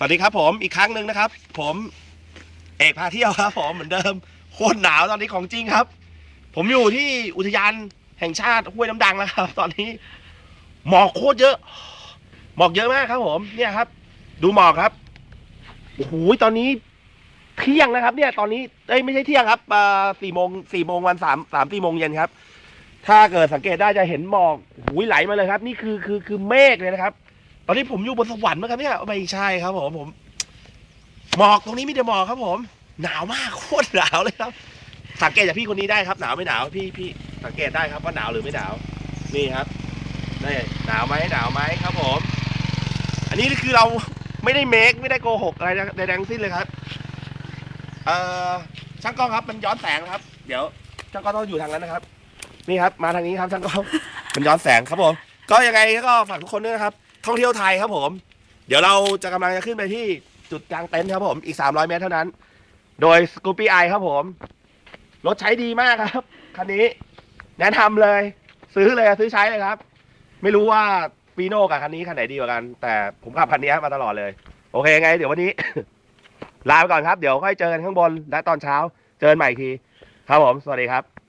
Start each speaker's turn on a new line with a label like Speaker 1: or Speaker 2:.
Speaker 1: สวัสดีครับผมอีกครั้งหนึ่งนะครับ ผมเอกพาเที่ยวครับ ผมเหมือนเดิมโคตรหนาวตอนนี้ของจริงครับ ผมอยู่ที่อุทยานแห่งชาติห้วยน้ำดังนะครับ ตอนนี้หมอกโคตรเยอะ หมอกเยอะมากครับ ผมเนี่ยครับ ดูหมอกครับโอ้โหตอนนี้เที่ยงนะครับ เนี่ย ตอนนี้เอ้ยไม่ใช่เที่ยงครับสี่โมงสี่โมงวันสามสามสี่โมงเย็นครับ ถ้าเกิดสังเกตได้จะเห็นหมอกหูยไหลมาเลยครับ นี่คือคือคือเมฆเลยนะครับ ตอนนี้ผมอยู่บนสวรรค์มั้งครับเนี่ยไม่ใช่ครับผมผม หมอกตรงนี้มีแต่หมอกครับ ผม หนาวมากโคตรหนาวเลยครับ สังเกตจากพี่คนนี้ได้ครับ หนาวไม่หนาวพี่พี่สังเกตได้ครับว่าหนาวหรือไม่หนาว นี่ครับนี่หนาวไหมหนาวไหมครับ ผม อันนี้คือเราไม่ได้เมคไม่ได้โกหกอะไรใดๆทั้งสิ้นเลยครับ เอ่อช่างกล้องครับ มันย้อนแสงนะครับ เดี๋ยวช่างกล้องต้องอยู่ทางนั้นนะครับ นี่ครับ มาทางนี้ครับช่างกล้อง มันย้อนแสงครับผม ก็ยังไงก็ฝากทุกคนด้วยนะครับ ท่องเที่ยวไทยครับผม เดี๋ยวเราจะกำลังจะขึ้นไปที่จุดกลางเต็นท์ครับผมอีก 300 เมตรเท่านั้น โดย Scoopy i ครับผม รถใช้ดีมากครับ คันนี้ แนะนำเลย ซื้อเลยซื้อใช้เลยครับ ไม่รู้ว่าฟีโน่กับคันนี้คันไหนดีกว่ากัน แต่ผมขับคันนี้มาตลอดเลย โอเคไง เดี๋ยววันนี้ ลาไปก่อนครับ เดี๋ยวค่อยเจอกันข้างบนและตอนเช้า เจอกันใหม่อีกที ครับผม สวัสดีครับ